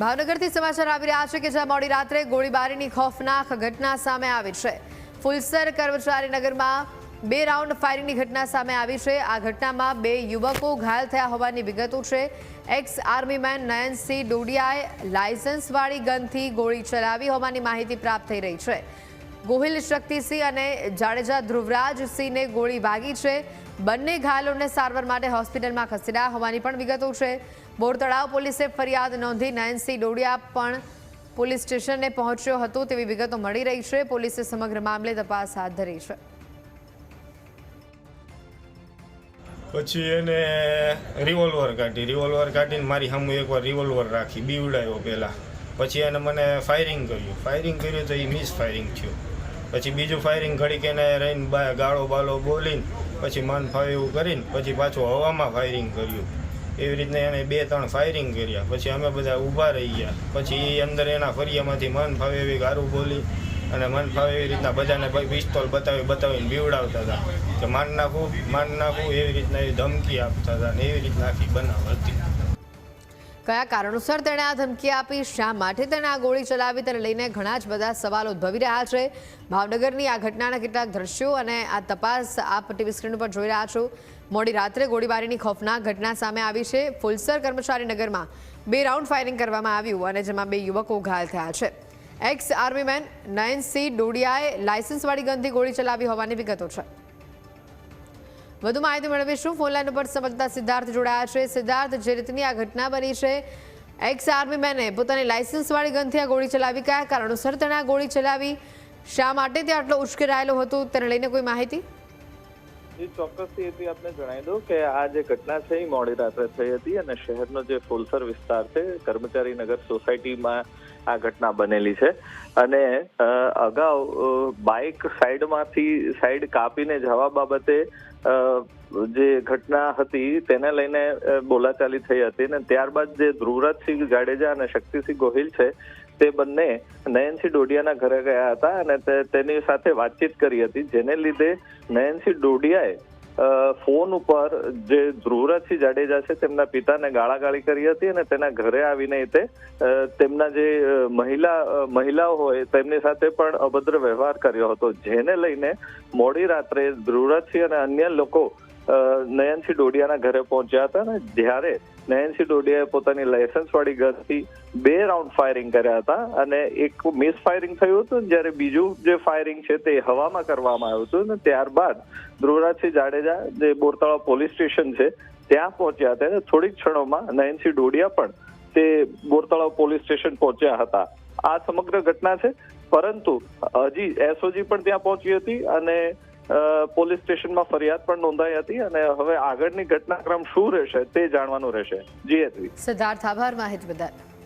ભાવનગરથી સમાચાર આવી રહ્યા છે કે જ્યાં મોડી રાત્રે ગોળીબારીની ખોફનાક ઘટના સામે આવી છે. ફુલસર કર્મચારી નગરમાં બે રાઉન્ડ ફાયરિંગની ઘટના સામે આવી છે. આ ઘટનામાં બે યુવકો ઘાયલ થયા હોવાની વિગતો છે. એક્સ આર્મીમેન નયનસિંહ ડોડિયાએ લાયસન્સવાળી ગનથી ગોળી ચલાવી હોવાની માહિતી પ્રાપ્ત થઈ રહી છે. ગોહિલ શક્તિસિંહ અને જાડેજા ધ્રુવરાજસિંહને ગોળી વાગી છે. બંને ઘાયલોને સારવાર માટે હોસ્પિટલમાં ખસેડાયા હોવાની પણ વિગતો છે. બોરતળાવ પોલીસે ફરિયાદ નોંધી નયનસિંહ ડોડિયા પણ પોલીસ સ્ટેશને પહોંચ્યો હતો તેવી વિગતો મળી રહી છે. પોલીસે સમગ્ર મામલે તપાસ હાથ ધરી છે. પછી એને રિવોલ્વર કાઢી, રિવોલ્વર કાઢીને મારી સામે એકવાર રિવોલ્વર રાખી, બીવડાયો પહેલાં. પછી એને મને ફાયરિંગ કર્યું. ફાયરિંગ કર્યું તો એ મિસ ફાયરિંગ થયું. પછી બીજું ફાયરિંગ ઘડીક એને રહીને બાય ગાળો બાળો બોલીને પછી મન ફાવે એવું કરીને પછી પાછું હવામાં ફાયરિંગ કર્યું. એવી રીતના એણે બે, ત્રણ ફાયરિંગ કર્યા. પછી અમે બધા ઊભા રહી ગયા. પછી એ અંદર એના ફરિયામાંથી મન ફાવે એવી ગારું બોલી અને મન ફાવે એવી રીતના બધાને પિસ્તોલ બતાવી, બતાવીને બીવડાવતા હતા. કે માન નાખું માન નાખું, એવી રીતના એ ધમકી આપતા હતા ને એવી રીતના આખી બનાવ હતી. કયા કારણોસર તેણે આ ધમકી આપી, શા માટે તેણે આ ગોળી ચલાવી, તેને લઈને ઘણા જ બધા સવાલો ઉદ્ભવી રહ્યા છે. ભાવનગરની આ ઘટનાના કેટલાક દ્રશ્યો અને આ તપાસ આપ ટીવી સ્ક્રીન પર જોઈ રહ્યા છો. મોડી રાત્રે ગોળીબારીની ખોફનાક ઘટના સામે આવી છે. ફુલસર કર્મચારી નગરમાં બે રાઉન્ડ ફાયરિંગ કરવામાં આવ્યું અને જેમાં બે યુવકો ઘાયલ થયા છે. એક્સ આર્મીમેન નયનસિંહ ડોડિયાએ લાયસન્સવાળી ગનથી ગોળી ચલાવી હોવાની વિગતો છે. વધુ માહિતી મેળવીશું. ફોનલાઈન ઉપર સમજતા સિદ્ધાર્થ જોડાયા છે. સિદ્ધાર્થ, જે રીતની આ ઘટના બની છે એક્સ આર્મી મેને પોતાની લાયસન્સવાળી ગનથી આ ગોળી ચલાવી કયા? કારણોસર તેણે આ ગોળી ચલાવી. શા માટે તે આટલો ઉશ્કેરાયેલો હતો? તેને લઈને કોઈ માહિતી? જી, ચોક્કસથી એથી આપને જણાવી દઉં કે આ જે ઘટના છે એ મોડી રાત્રે થઈ હતી અને શહેરનો જે ફુલસર વિસ્તાર છે, કર્મચારી સોસાયટીમાં આ ઘટના બનેલી છે. અને અગાઉ બાઇક સાઈડમાંથી સાઈડ કાપીને જવા બાબતે જે ઘટના હતી તેને લઈને બોલાચાલી થઈ હતી અને ત્યારબાદ જે ધ્રુવરાજસિંહ જાડેજા અને શક્તિસિંહ ગોહિલ છે તે બંને નયનસિંહ ડોડિયાના ઘરે ગયા હતા અને તેની સાથે વાતચીત કરી હતી, જેને લીધે નયનસિંહ ડોડિયાએ ફોન ઉપર જે ધ્રુવરાજસિંહ જાડેજા છે તેમના પિતાને ગાળાગાળી કરી હતી અને તેના ઘરે આવીને તે તેમના જે મહિલા મહિલાઓ હોય તેમની સાથે પણ અભદ્ર વ્યવહાર કર્યો હતો, જેને લઈને મોડી રાત્રે ધ્રુવરાજસિંહ અને અન્ય લોકો નયનસિંહ ડોડિયાના ઘરે પહોંચ્યા હતા ને જ્યારે નયનસિંહ ડોડિયાએ પોતાની લાયસન્સ વાળી ગનથી બે રાઉન્ડ ફાયરિંગ કર્યા હતા અને એક મિસ ફાયરિંગ થયું હતું જ્યારે બીજું જે ફાયરિંગ છે તે હવામાં કરવામાં આવ્યું હતું અને ત્યારબાદ ધ્રુવરાજસિંહ જાડેજા જે બોરતળા પોલીસ સ્ટેશન છે ત્યાં પહોંચ્યા હતા અને થોડીક ક્ષણોમાં નયનસિંહ ડોડિયા પણ તે બોરતળાવ પોલીસ સ્ટેશન પહોંચ્યા હતા. આ સમગ્ર ઘટના છે, પરંતુ હજી એસઓજી પણ ત્યાં પહોંચી હતી અને પોલીસ સ્ટેશનમાં ફરિયાદ પણ નોંધાઈ હતી અને હવે આગળની ઘટનાક્રમ શું રહેશે તે જાણવાનું રહેશે. જી સિદ્ધાર્થ, આભાર, માહિતી બદલ.